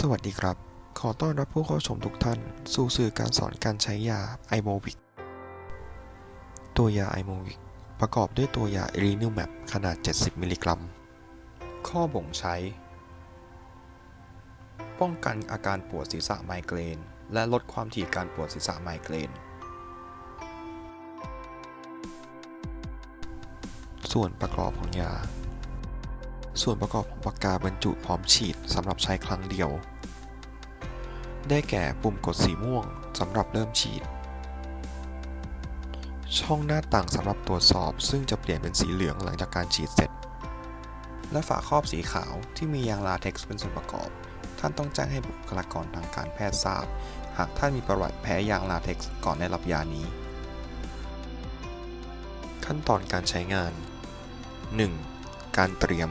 สวัสดีครับ ขอต้อนรับผู้เข้าชมทุกท่าน สู่สื่อการสอนการใช้ยาไอโมวิก ตัวยาไอโมวิก ประกอบด้วยตัวยาเอรินิวแมปขนาด 70 มิลลิกรัม ข้อบ่งใช้ ป้องกันอาการปวดศีรษะไมเกรน และลดความถี่การปวดศีรษะไมเกรน ส่วนประกอบของยา ส่วนประกอบของปากกาบรรจุพร้อมฉีดสำหรับใช้ครั้งเดียว ได้แก่ปุ่มกดสีม่วงสำหรับเริ่มฉีด ช่องหน้าต่างสำหรับตรวจสอบ ซึ่งจะเปลี่ยนเป็นสีเหลืองหลังจากการฉีดเสร็จ และฝาครอบสีขาวที่มียางลาเท็กซ์เป็นส่วนประกอบ ท่านต้องแจ้งให้บุคลากรทางการแพทย์ทราบ หากท่านมีประวัติแพ้ยางลาเท็กซ์ก่อนได้รับยานี้ ขั้นตอนการใช้งาน 1. การเตรียม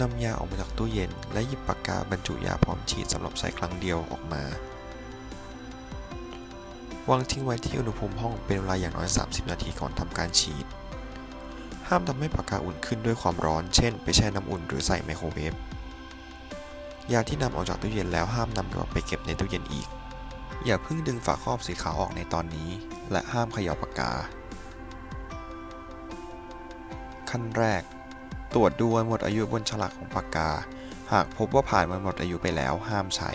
นำยาออกมาจากตู้เย็น และหยิบปากกาบรรจุยาพร้อมฉีดสำหรับใช้ครั้งเดียวออกมาวางทิ้งไว้ที่อุณหภูมิห้องเป็นเวลาอย่างน้อย 30 นาทีก่อนทำการฉีด ห้ามทำให้ปากกาอุ่นขึ้นด้วยความร้อน เช่น ไปแช่น้ำอุ่นหรือใส่ไมโครเวฟ ยาที่นำออกจากตู้เย็นแล้วห้ามนำกลับไปเก็บในตู้เย็นอีก อย่าเพิ่งดึงฝาครอบสีขาวออกในตอนนี้ และห้ามเขย่าปากกา ขั้นแรก ตรวจดูวันหมดอายุบนฉลากของปากกา หากพบว่าผ่านวันหมดอายุไปแล้วห้ามใช้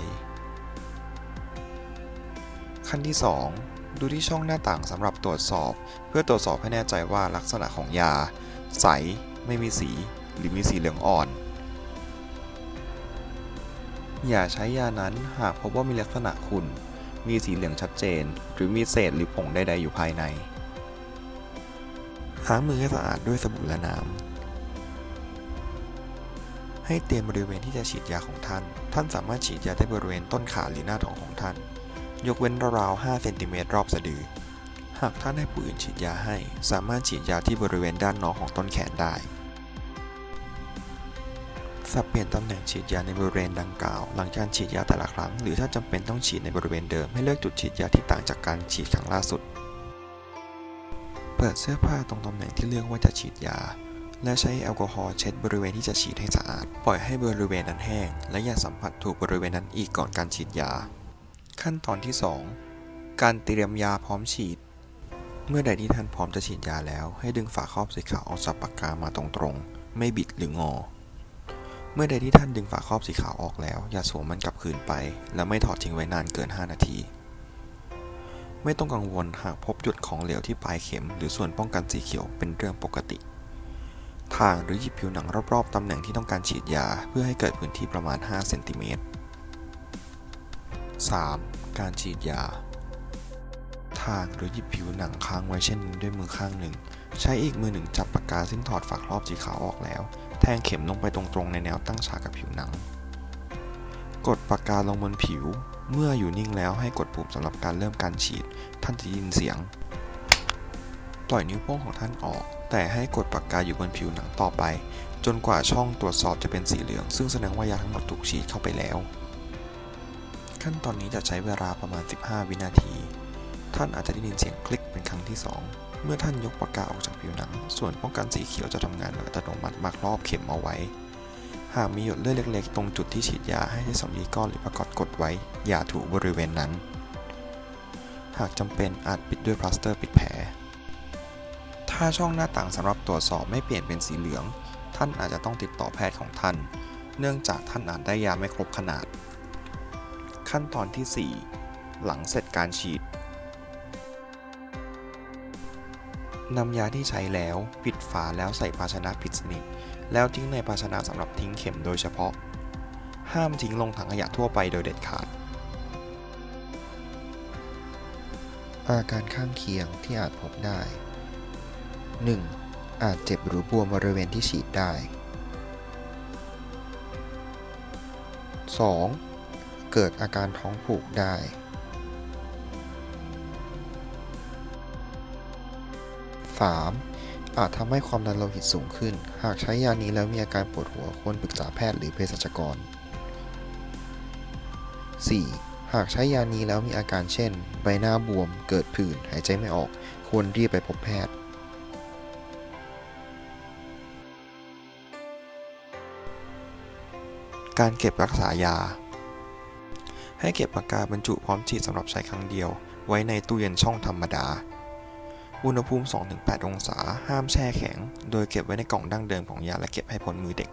ขั้นที่ 2 ดูที่ช่องหน้าต่างสำหรับตรวจสอบ เพื่อตรวจสอบให้แน่ใจว่าลักษณะของยา ใส ไม่มีสี หรือมีสีเหลืองอ่อน อย่าใช้ยานั้นหากพบว่ามีลักษณะขุ่นมีสีเหลืองชัดเจน หรือมีเศษหรือผงใดๆอยู่ภายในล้างมือให้สะอาดด้วยสบู่และน้ำ ให้เตรียมบริเวณที่จะฉีดยาของท่าน ท่านสามารถฉีดยาได้บริเวณต้นขาหรือหน้าท้องของท่าน ยกเว้นราวๆ5เซนติเมตรรอบสะดือ หากท่านให้ผู้อื่นฉีดยาให้ สามารถฉีดยาที่บริเวณด้านนอกของต้นแขนได้ สับเปลี่ยนตำแหน่งฉีดยาในบริเวณดังกล่าว หลังการฉีดยาแต่ละครั้ง หรือถ้าจำเป็นต้องฉีดในบริเวณเดิม ให้เลือกจุดฉีดยาที่ต่างจากการฉีดครั้งล่าสุด เปิดเสื้อผ้าตรงตำแหน่งที่เลือกว่าจะฉีดยา และใช้แอลกอฮอล์เช็ดบริเวณที่จะฉีดให้สะอาด ปล่อยให้บริเวณนั้นแห้ง และอย่าสัมผัสถูกบริเวณนั้นอีกก่อนการฉีดยา ขั้นตอนที่ 2 การเตรียมยาพร้อมฉีด เมื่อใดที่ท่านพร้อมจะฉีดยาแล้ว ให้ดึงฝาครอบสีขาวออกจากปากกามาตรงๆ ไม่บิดหรืองอ เมื่อใดที่ท่านดึงฝาครอบสีขาวออกแล้ว อย่าสวมมันกลับคืนไป และไม่ถอดทิ้งไว้นานเกิน 5 นาทีไม่ต้องกังวลหากพบจุดของเหลวที่ปลายเข็ม หรือส่วนป้องกันสีเขียวเป็นเรื่องปกติ ทางหรือหยิบผิวหนังรอบๆตำแหน่งที่ต้องการฉีดยา เพื่อให้เกิดพื้นที่ประมาณ 5 เซนติเมตร 3. การฉีดยา ทางหรือหยิบผิวหนังค้างไว้เช่นนี้ด้วยมือข้างหนึ่ง ใช้อีกมือหนึ่งจับปากกาซึ่งถอดฝาครอบสีขาวออกแล้ว แทงเข็มลงไปตรงๆในแนวตั้งฉากกับผิวหนัง กดปากกาลงบนผิว เมื่ออยู่นิ่งแล้วให้กดปุ่มสำหรับการเริ่มการฉีด ท่านจะได้ยินเสียง ปล่อยนิ้วโป้งของท่านออก แต่ให้กดปากกาอยู่บนผิวหนังต่อไป จนกว่าช่องตรวจสอบจะเป็นสีเหลือง ซึ่งแสดงว่ายาทั้งหมดถูกฉีดเข้าไปแล้ว ขั้นตอนนี้จะใช้เวลาประมาณ 15 วินาที ท่านอาจจะได้ยินเสียงคลิกเป็นครั้งที่ 2 เมื่อท่านยกปากกาออกจากผิวหนัง ส่วนป้องกันสีเขียวจะทำงานโดยอัตโนมัติมารอบเข็มเอาไว้ หากมีหยดเลือดเล็ก ๆ ตรงจุดที่ฉีดยาให้ใช้สำลีก้อนหรือประกอบกดไว้ อย่าถูบริเวณนั้นหากจำเป็นอาจปิดด้วยพลาสเตอร์ปิดแผล ถ้าช่องหน้าต่างสำหรับตรวจสอบไม่เปลี่ยนเป็นสีเหลือง ท่านอาจจะต้องติดต่อแพทย์ของท่าน เนื่องจากท่านอาจได้ยาไม่ครบขนาด ขั้นตอนที่ 4 หลังเสร็จการฉีดนำยาที่ใช้แล้วปิดฝาแล้วใส่ภาชนะปิดสนิท แล้วทิ้งในภาชนะสำหรับทิ้งเข็มโดยเฉพาะ ห้ามทิ้งลงถังขยะทั่วไปโดยเด็ดขาด อาการข้างเคียงที่อาจพบได้ 1. อาจเจ็บหรือบวมบริเวณที่ฉีดได้ 2. เกิดอาการท้องผูกได้ 3. อาจทำให้ความดันโลหิตสูงขึ้น หากใช้ยานี้แล้วมีอาการปวดหัวควรปรึกษาแพทย์หรือเภสัชกร 4. หากใช้ยานี้แล้วมีอาการเช่น ใบหน้าบวม เกิดผื่น หายใจไม่ออก ควรรีบไปพบแพทย์ การเก็บรักษายา ให้เก็บปากกาบรรจุพร้อมฉีดสำหรับใช้ครั้งเดียว ไว้ในตู้เย็นช่องธรรมดา อุณหภูมิ 2-8 องศา ห้ามแช่แข็ง โดยเก็บไว้ในกล่องดั้งเดิมของยาและเก็บให้พ้นมือเด็ก